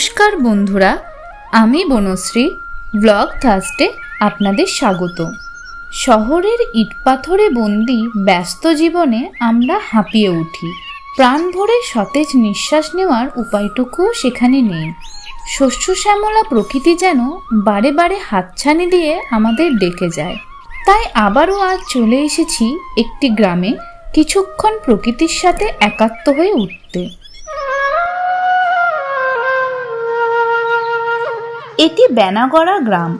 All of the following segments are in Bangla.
নমস্কার বন্ধুরা, আমি বনশ্রী, ব্লগ থার্সডে আপনাদের স্বাগত। শহরের ইটপাথরে বন্দি ব্যস্ত জীবনে আমরা হাঁপিয়ে উঠি। প্রাণ ভরে সতেজ নিঃশ্বাস নেওয়ার উপায়টুকুও সেখানে নেই। শস্য শ্যামলা প্রকৃতি যেন বারে বারে হাতছানি দিয়ে আমাদের ডেকে যায়। তাই আবারও আজ চলে এসেছি একটি গ্রামে, কিছুক্ষণ প্রকৃতির সাথে একাত্ম হয়ে উঠতে। এটি বেনাগড়া গ্রাম,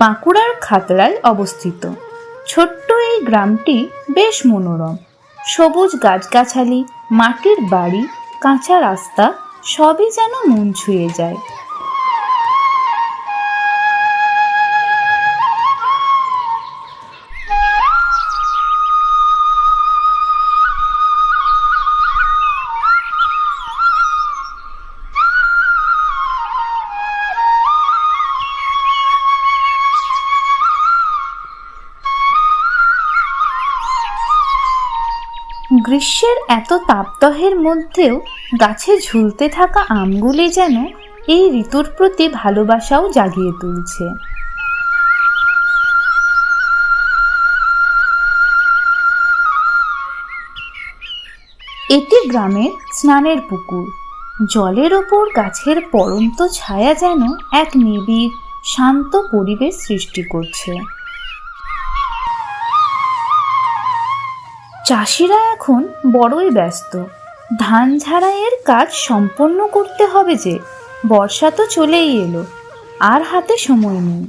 বাঁকুড়ার খাতড়ায় অবস্থিত। ছোট্ট এই গ্রামটি বেশ মনোরম। সবুজ গাছগাছালি, মাটির বাড়ি, কাঁচা রাস্তা, সবই যেন মন ছুঁয়ে যায়। গ্রীষ্মের এত তাপদহের মধ্যেও গাছে ঝুলতে থাকা আমগুলি যেন এই ঋতুর প্রতি ভালোবাসাও জাগিয়ে তুলছে। এটি গ্রামের স্নানের পুকুর। জলের ওপর গাছের পরন্ত ছায়া যেন এক নিবিড়, শান্ত পরিবেশ সৃষ্টি করছে। চাষিরা এখন বড়ই ব্যস্ত। ধান ঝাড়াইয়ের কাজ সম্পন্ন করতে হবে যে, বর্ষা তো চলেই এলো, আর হাতে সময় নেই।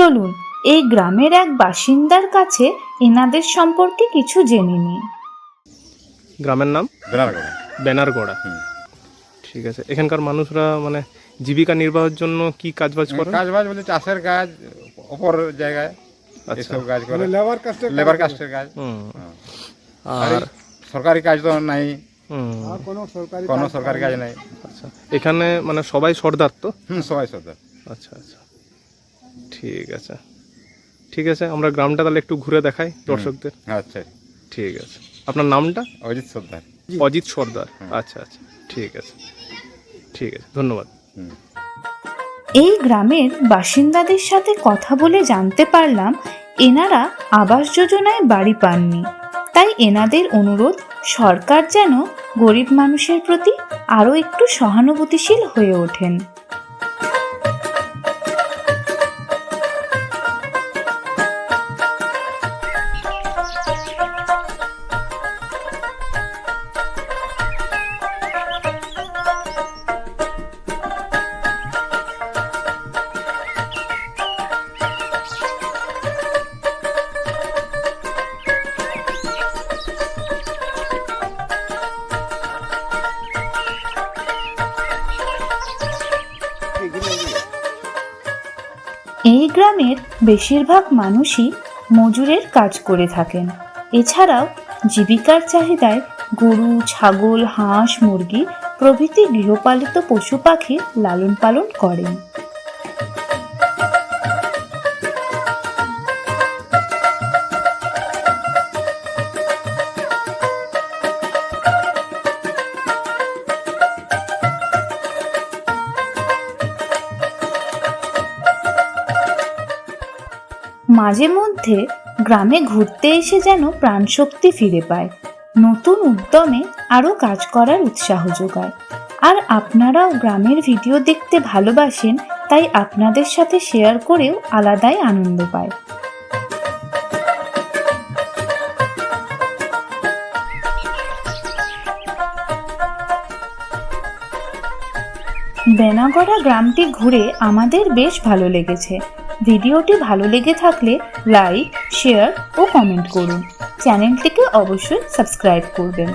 চলুন এই গ্রামের এক বাসিন্দার কাছে এনাদের সম্পর্কে কিছু জেনে নিই। গ্রামের নাম? বেনারগড়া। ব্যানারগড়া ঠিক আছে এখানকার মানুষরা মানে জীবিকা নির্বাহের জন্য কি কাজবাজ করে? কাজ বাজ বলে চাষের কাজ অপর জায়গায় আচ্ছা। এসব কাজ করে। লেবার কাস্টে লেবার কাস্টের কাজ। হুম। আর? সরকারি কাজ তো নাই। হুম। আর কোনো সরকারি কোনো কাজ সরকারি কাজ নাই। আচ্ছা এখানে মানে সবাই সর্দার তো? হুম সবাই সর্দার। আচ্ছা আচ্ছা। ঠিক আছে। ঠিক আছে আমরা গ্রামটা তাহলে একটু ঘুরে দেখাই দর্শকদের। আচ্ছা। ঠিক আছে। আপনার নামটা? অজিত সর্দার। অজিত সর্দার। আচ্ছা আচ্ছা। ঠিক আছে। ঠিক আছে ধন্যবাদ। এই গ্রামের বাসিন্দাদের সাথে কথা বলে জানতে পারলাম এনারা আবাস যোজনায় বাড়ি পাননি। তাই এনাদের অনুরোধ সরকার যেন গরিব মানুষের প্রতি আরও একটু সহানুভূতিশীল হয়ে ওঠেন। এই গ্রামের বেশিরভাগ মানুষই মজুরের কাজ করে থাকেন। এছাড়াও জীবিকার চাহিদায় গরু, ছাগল, হাঁস, মুরগি প্রভৃতি গৃহপালিত পশু পাখি লালন পালন করেন। মাঝে মধ্যে গ্রামে ঘুরতে এসে যেন প্রাণশক্তি ফিরে পায়। নতুন উদ্যমে আরও কাজ করার উৎসাহ যোগায়। আর আপনারাও গ্রামের ভিডিও দেখতে ভালোবাসেন, তাই আপনাদের সাথে শেয়ার করেও আলাদাই আনন্দ পায়। বেনাগড়া গ্রামটি ঘুরে আমাদের বেশ ভালো লেগেছে। ভিডিওটি ভালো লেগে থাকলে লাইক শেয়ার ও কমেন্ট করুন। চ্যানেলটিকে অবশ্যই সাবস্ক্রাইব করবেন।